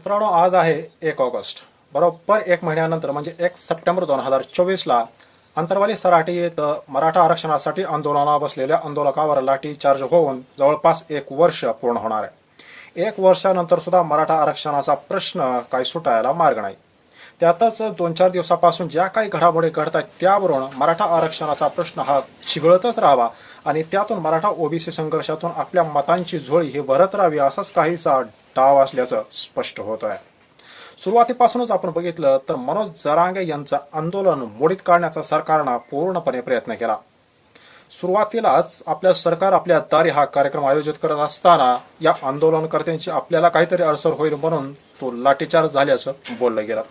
मित्रांनो आज आहे एक ऑगस्ट. बरोबर एक महिन्यानंतर म्हणजे एक सप्टेंबर दोन हजार चोवीसला अंतरवाली सराठी येथं मराठा आरक्षणासाठी आंदोलना बसलेल्या आंदोलकावर लाठी चार्ज होऊन जवळपास एक वर्ष पूर्ण होणार आहे. एक वर्षानंतर सुद्धा मराठा आरक्षणाचा प्रश्न काही सुटायला मार्ग नाही. त्यातच दोन चार दिवसापासून ज्या काही घडामोडी घडत आहेत त्यावरून मराठा आरक्षणाचा प्रश्न हा चिघळतच राहावा आणि त्यातून मराठा ओबीसी संघर्षातून आपल्या मतांची झोळी ही भरत राहावी असाच काहीसा डाव असल्याचं स्पष्ट होत आहे. सुरुवातीपासूनच आपण बघितलं तर मनोज जरांगे यांचं आंदोलन मोडीत काढण्याचा सरकारनं पूर्णपणे प्रयत्न केला. सुरुवातीलाच आपल्या सरकार आपल्या दारी हा कार्यक्रम आयोजित करत असताना या आंदोलनकर्त्यांची आपल्याला काहीतरी अडसर होईल म्हणून तो लाठीचार्ज झाल्याचं बोललं गेलं.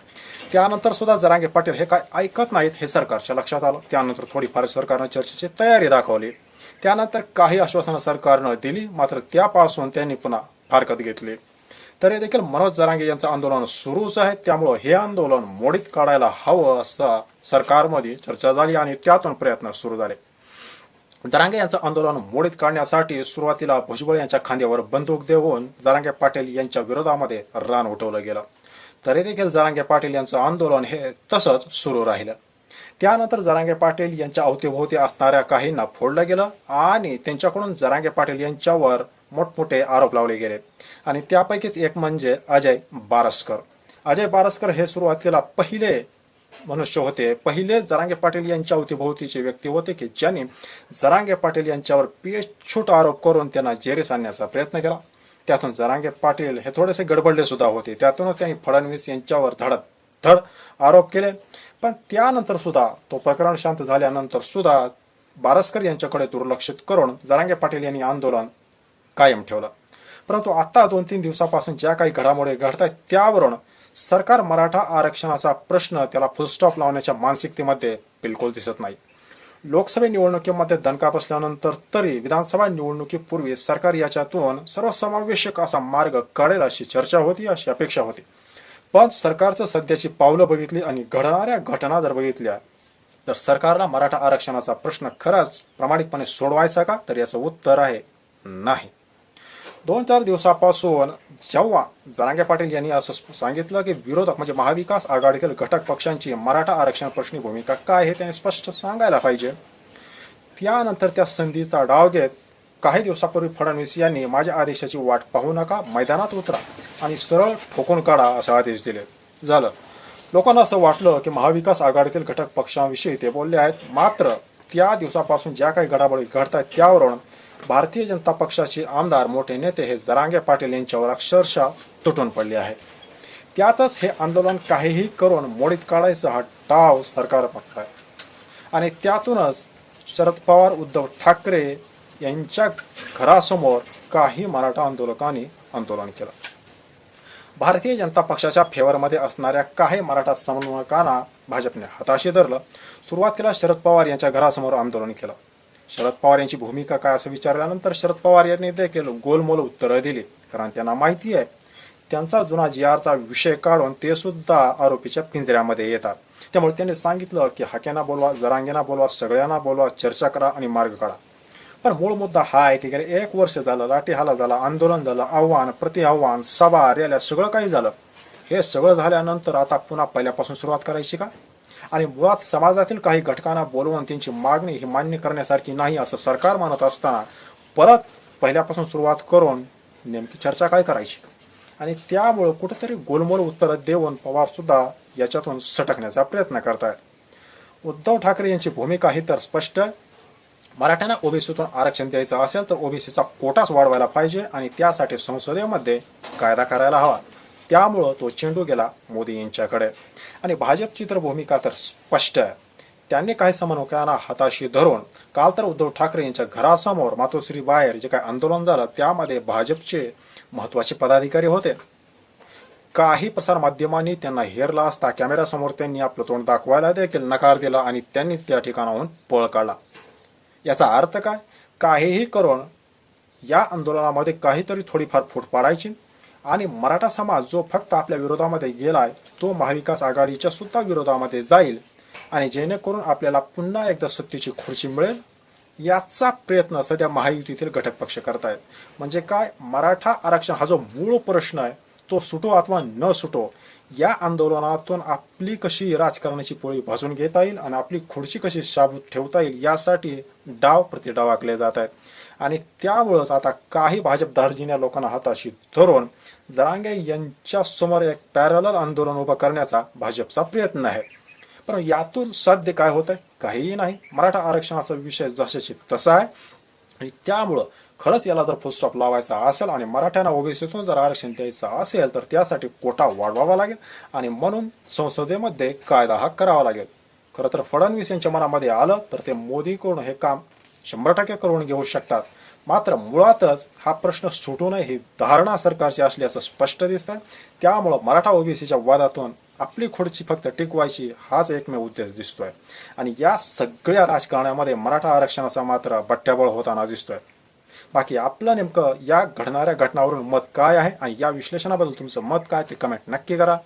त्यानंतर सुद्धा जरांगे पाटील हे काय ऐकत नाहीत हे सरकारच्या लक्षात आलं. त्यानंतर थोडीफार सरकारनं चर्चेची तयारी दाखवली. त्यानंतर काही आश्वासनं सरकारनं दिली मात्र त्यापासून त्यांनी पुन्हा फारकत घेतली. तरी देखील मनोज जरांगे यांचं आंदोलन सुरूच आहे. त्यामुळं हे आंदोलन मोडीत काढायला हवं असं सरकारमध्ये चर्चा झाली आणि त्यातून प्रयत्न सुरू झाले. जरांगे यांचं आंदोलन मोडीत काढण्यासाठी सुरुवातीला भुजबळ यांच्या खांद्यावर बंदूक देऊन जरांगे पाटील यांच्या विरोधामध्ये रान उठवलं गेलं. तरी देखील जरांगे पाटील यांचं आंदोलन हे तसंच सुरू राहिलं. त्यानंतर जरांगे पाटील यांच्या अवतीभोवती असणाऱ्या काहींना फोडलं गेलं आणि त्यांच्याकडून जरांगे पाटील यांच्यावर मोठमोठे आरोप लावले गेले. आणि त्यापैकीच एक म्हणजे अजय बारसकर. अजय बारसकर हे सुरुवातीला पहिले मनुष्य होते. पहिले जरांगे पाटील यांच्या अवतीभोवतीचे व्यक्ती होते की ज्यांनी जरांगे पाटील यांच्यावर छूट आरोप करून त्यांना जेरीस आणण्याचा प्रयत्न केला. त्यातून जरांगे पाटील हे थोडेसे गडबडले सुद्धा होते. त्यातूनच त्यांनी फडणवीस यांच्यावर धडत धड आरोप केले. पण त्यानंतर सुद्धा तो प्रकरण शांत झाल्यानंतर सुद्धा बारसकर यांच्याकडे दुर्लक्षित करून जरांगे पाटील यांनी आंदोलन कायम ठेवलं. परंतु आता दोन तीन दिवसापासून ज्या काही घडामोडी घडत आहेत त्यावरून सरकार मराठा आरक्षणाचा प्रश्न त्याला फुलस्टॉप लावण्याच्या मानसिकतेमध्ये बिलकुल दिसत नाही. लोकसभा निवडणुकीमध्ये दणका बसल्यानंतर तरी विधानसभा निवडणुकीपूर्वी सरकार याच्यातून सर्वसमावेशक असा मार्ग काढेल अशी चर्चा होती अशी अपेक्षा होती. पण सरकारचं सध्याची पावलं बघितली आणि घडणाऱ्या घटना जर बघितल्या तर सरकारला मराठा आरक्षणाचा प्रश्न खरंच प्रामाणिकपणे सोडवायचा का? तर याचं उत्तर आहे नाही. दोन चार दिवसापासून जेव्हा जरांगे पाटील यांनी असं सांगितलं की विरोधक म्हणजे महाविकास आघाडीतील घटक पक्षांची मराठा आरक्षण प्रश्नी भूमिका काय हे त्यांनी स्पष्ट सांगायला पाहिजे. त्यानंतर त्या संधीचा डाव घेत काही दिवसापूर्वी फडणवीस यांनी माझ्या आदेशाची वाट पाहू नका मैदानात उतरा आणि सरळ ठोकून काढा असे आदेश दिले. झालं. लोकांना असं वाटलं की महाविकास आघाडीतील घटक पक्षांविषयी ते बोलले आहेत. मात्र त्या दिवसापासून ज्या काही घडामोडी घडत आहेत त्यावरून भारतीय जनता पक्षाचे आमदार मोठे नेते हे जरांगे पाटील यांच्यावर अक्षरशः तुटून पडले आहे. त्यातच हे आंदोलन काहीही करून मोडीत काढायचा हा टाव सरकार आहे आणि त्यातूनच शरद पवार उद्धव ठाकरे यांच्या घरासमोर काही मराठा आंदोलकांनी आंदोलन केलं. भारतीय जनता पक्षाच्या फेवरमध्ये असणाऱ्या काही मराठा समन्वयकांना भाजपने हाताशी धरलं. सुरुवातीला शरद पवार यांच्या घरासमोर आंदोलन केलं. शरद पवार यांची भूमिका काय असं विचारल्यानंतर शरद पवार यांनी देखील गोलमोल उत्तरं दिली. कारण त्यांना माहिती आहे त्यांचा जुना जी आरचा विषय काढून ते सुद्धा आरोपीच्या पिंजऱ्यामध्ये येतात. त्यामुळे त्यांनी सांगितलं की हाक्यांना बोलवा जरांगेना बोलवा सगळ्यांना बोलवा चर्चा करा आणि मार्ग काढा. पण मूळ मुद्दा हा आहे की गेले एक वर्ष झालं लाठी हाला झाला आंदोलन झालं आव्हान प्रति आव्हान सभा रॅल्या सगळं काही झालं. हे सगळं झाल्यानंतर आता पुन्हा पहिल्यापासून सुरुवात करायची का? आणि मुळात समाजातील काही घटकांना बोलवून त्यांची मागणी ही मान्य करण्यासारखी नाही असं सरकार मानत असताना परत पहिल्यापासून सुरुवात करून नेमकी चर्चा काय करायची? आणि त्यामुळं कुठंतरी गोलमोल उत्तरं देऊन पवारसुद्धा याच्यातून सटकण्याचा प्रयत्न करतायत. उद्धव ठाकरे यांची भूमिका ही तर स्पष्ट. मराठ्यांना ओबीसीतून आरक्षण द्यायचं असेल तर ओबीसीचा कोटाच वाढवायला पाहिजे आणि त्यासाठी संसदेमध्ये कायदा करायला हवा. त्यामुळं तो चेंडू गेला मोदी यांच्याकडे. आणि भाजपची तर भूमिका तर स्पष्ट आहे. त्यांनी काही समन्वयकांना हाताशी धरून काल तर उद्धव ठाकरे यांच्या घरासमोर मातोश्री बाहेर जे काही आंदोलन झालं त्यामध्ये भाजपचे महत्त्वाचे पदाधिकारी होते. काही प्रसार माध्यमांनी त्यांना हेरला असता कॅमेऱ्यासमोर त्यांनी आपलं तोंड दाखवायला देखील नकार दिला आणि त्यांनी त्या ठिकाणाहून पळ काढला. याचा अर्थ काय? काहीही करून या आंदोलनामध्ये काहीतरी थोडीफार फूट पाडायची आणि मराठा समाज जो फक्त आपल्या विरोधामध्ये गेलाय तो महाविकास आघाडीच्या सुद्धा विरोधामध्ये जाईल. आणि जेणेकरून आपल्याला पुन्हा एकदा सत्तेची खुर्ची मिळेल याचा प्रयत्न सध्या महायुतीतील घटक पक्ष करतायत. म्हणजे काय? मराठा आरक्षण हा जो मूळ प्रश्न आहे तो सुटो अथवा न सुटो या आंदोलनातून आपली कशी राजकारणाची पोळी भाजून घेता येईल आणि आपली खुर्ची कशी शाबूत ठेवता येईल यासाठी डाव प्रतिडाव आखले जात आहेत. आणि त्यामुळंच आता काही भाजप दार्जिन्या लोकांना हाताशी धरून जरांगे यांच्या समोर एक पॅरलल आंदोलन उभं करण्याचा भाजपचा प्रयत्न आहे. पण यातून सध्या काय होत आहे काहीही नाही. मराठा आरक्षणाचा विषय जशाची तसा आहे. आणि त्यामुळं खरंच याला जर फुलस्टॉप लावायचा असेल आणि मराठ्यांना ओबीसीतून जर आरक्षण द्यायचं असेल तर त्यासाठी कोटा वाढवावा लागेल आणि म्हणून संसदेमध्ये कायदा हा करावा लागेल. खरं तर फडणवीस यांच्या मनामध्ये आलं तर ते मोदीकडून हे काम शंभर टक्के करून घेऊ शकतात. मात्र मुळातच हा प्रश्न सुटू नये ही धारणा सरकारची असल्याचं स्पष्ट दिसतं त्यामुळं मराठा ओबीसीच्या वादातून आपली खुर्ची फक्त टिकवायची हाच एकमेव उद्देश दिसतोय. आणि या सगळ्या राजकारणामध्ये मराठा आरक्षणाचा मात्र बट्ट्याबळ होताना दिसतोय. बाकी आपलं नेमकं या घडणाऱ्या घटनावरून मत काय आहे आणि या विश्लेषणाबद्दल तुमचं मत काय ते कमेंट नक्की करा.